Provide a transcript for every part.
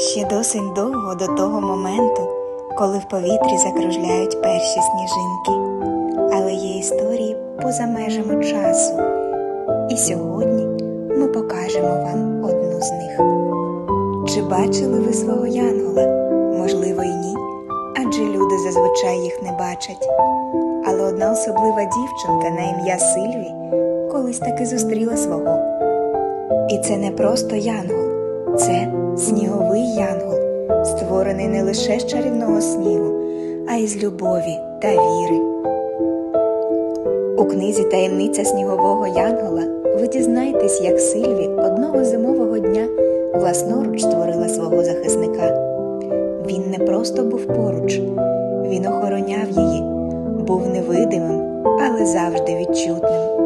Ще досить довго до того моменту, коли в повітрі закружляють перші сніжинки. Але є історії поза межами часу. І сьогодні ми покажемо вам одну з них. Чи бачили ви свого янгола? Можливо, і ні, адже люди зазвичай їх не бачать. Але одна особлива дівчинка на ім'я Сильві колись таки зустріла свого. І це не просто янгол, це сніговий янгол, створений не лише з чарівного снігу, а й з любові та віри. У книзі Таємниця снігового янгола ви дізнаєтесь, як Сильві одного зимового дня власноруч створила свого захисника. Він не просто був поруч, він охороняв її, був невидимим, але завжди відчутним.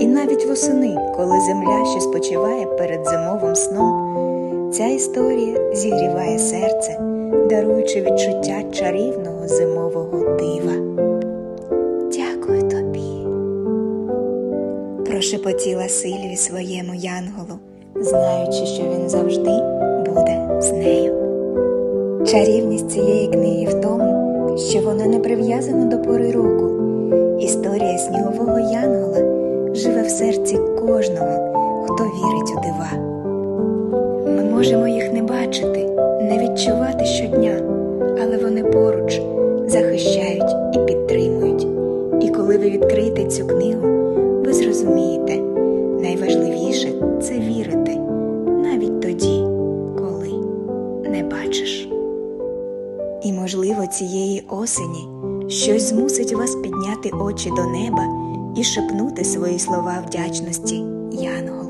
І навіть восени, коли земля ще спочиває перед зимовим сном, ця історія зігріває серце, даруючи відчуття чарівного зимового дива. Дякую тобі, прошепотіла Сильві своєму янголу, знаючи, що він завжди буде з нею. Чарівність цієї книги в тому, що вона не прив'язана до пори року. Історія снігового янгола живе в серці кожного, хто вірить у дива. Можемо їх не бачити, не відчувати щодня, але вони поруч захищають і підтримують. І коли ви відкриєте цю книгу, ви зрозумієте, найважливіше це вірити навіть тоді, коли не бачиш. І, можливо, цієї осені щось змусить вас підняти очі до неба і шепнути свої слова вдячності Янголу.